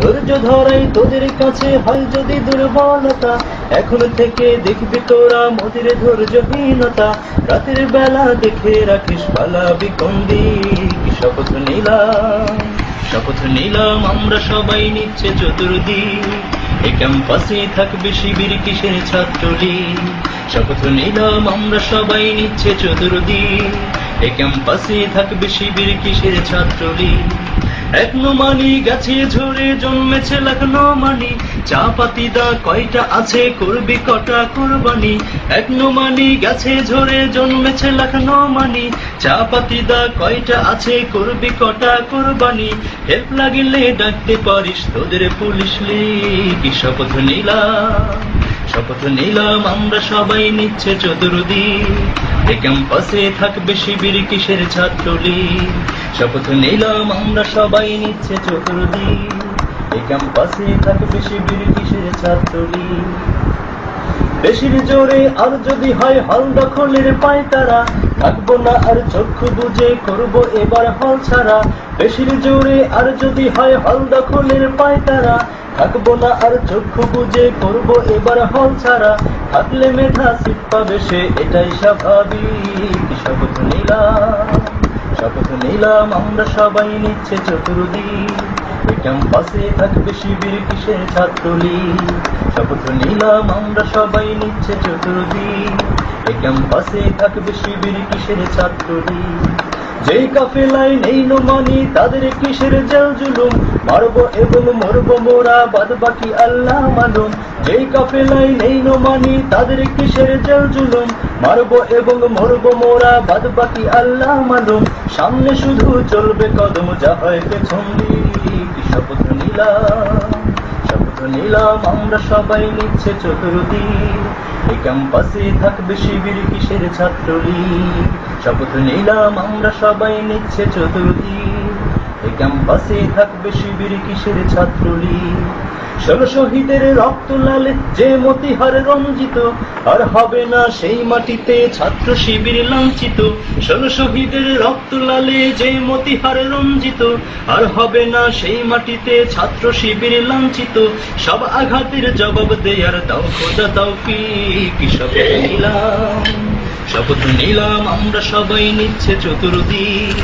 ধৈর্য ধরাই তোদের কাছে হয় যদি দুর্বলতা। এখন থেকে দেখবি তোরা মোদের ধৈর্যহীনতা। রাতের বেলা দেখে রাখিস পালাবি কন্দি শপথ নিলাম শপথ নিলাম, আমরা সবাই নিচ্ছে চতুর্দিক। এ ক্যাম্পাসে থাকবে শিবির কিসের ছাত্রলীগ? শপথ নিলাম, আমরা সবাই নিচ্ছে চতুর্দিক। এ ক্যাম্পাসে থাকবে শিবির কিসের ছাত্রলীগ? এক মানি গাছে ঝরে জন্মেছে লাখনো মানি চা পাতি দা কয়টা আছে, করবি কটা কোরবানি? এক মানি গাছে ঝরে জন্মেছে লাখনো মানি চা পাতি দা কয়টা আছে, করবি কটা কোরবানি? হেল্প লাগিলে ডাকতে পারিস তোদের পুলিশ লীগ শপথ নিলাম শপথ নিলাম আমরা সবাই নিচ্ছে চতুর্দিক এ ক্যাম্পাসে থাকবে শিবির কিসের ছাত্রলীগ? শপথ নিলাম আমরা সবাই নিচ্ছে চতুর্দিক এ ক্যাম্পাসে থাকবে শিবির কিসের ছাত্রলীগ? বেশির জোরে আর যদি হয় হল দখলের পায় তারা থাকব না আর চক্ষু বুঝে করব এবার হল ছাড়া। বেশির জোরে আর যদি হয় হল দখলের পায় তারা থাকব না আর চক্ষু বুঝে করব এবার হল ছাড়া। থাকলে মেধা সিট পাবে সে, এটাই স্বাভাবিক। শপথ নিলাম শপথ নিলাম, আমরা সবাই নিচ্ছে চতুর্দিক। ক্যাম্পাসে থাকবে শিবির কিসের ছাত্রলীগ? শপথ নিলাম, আমরা সবাই নিচ্ছে চতুর্দিক। ক্যাম্পাসে থাকবে শিবির কিসের ছাত্রলীগ? যেই কাফেলায় নেই মানি তাদের কিসের জেল জুলুম? মারব এবং মরব মোরা বাদ বাকি আল্লাহ মালুম যেই কাফেলায় নেই মানি তাদের কিসের জেল জুলুম? মারব এবং মরব মোরা বাদ বাকি আল্লাহ মালুম সামনে শুধু চলবে কদম, যা হয় পেছন শপথ নিলাম। শপথ নিলাম, আমরা সবাই নিচ্ছে চতুর্দিক। এই ক্যাম্পাসে থাকবে শিবির কিসের ছাত্রলীগ? শপথ নিলাম, আমরা সবাই নিচ্ছে চতুর্দিক। এই ক্যাম্পাসে থাকবে শিবির কিসের ছাত্রলীগ? ষোলো শহীদের রক্ত লালে যে মতিহার রঞ্জিত, আর হবে না সেই মাটিতে ছাত্র শিবির লাঞ্ছিত। ষোলো শহীদের রক্ত লালে যে মতিহার রঞ্জিত, আর হবে না সেই মাটিতে ছাত্র শিবির লাঞ্ছিত। সব আঘাতের জবাব দেয়ার দাও, খোদা দাও কি শপথ নিলাম। শপথ নিলাম, আমরা সবাই নিচ্ছে চতুর্দিক।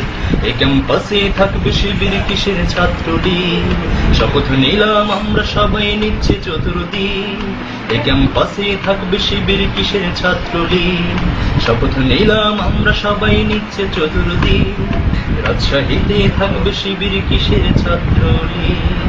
এ ক্যাম্পাসে থাকবে শিবির কিসের ছাত্রলীগ শপথ নিলাম আমরা সবাই নিচ্ছে চতুর্দিক এ ক্যাম্পাসে থাকবে শিবির কিসের ছাত্রলীগ শপথ নিলাম আমরা সবাই নিচ্ছে চতুর্দিক রাজশাহীতে থাকবে শিবির কিসের ছাত্রলীগ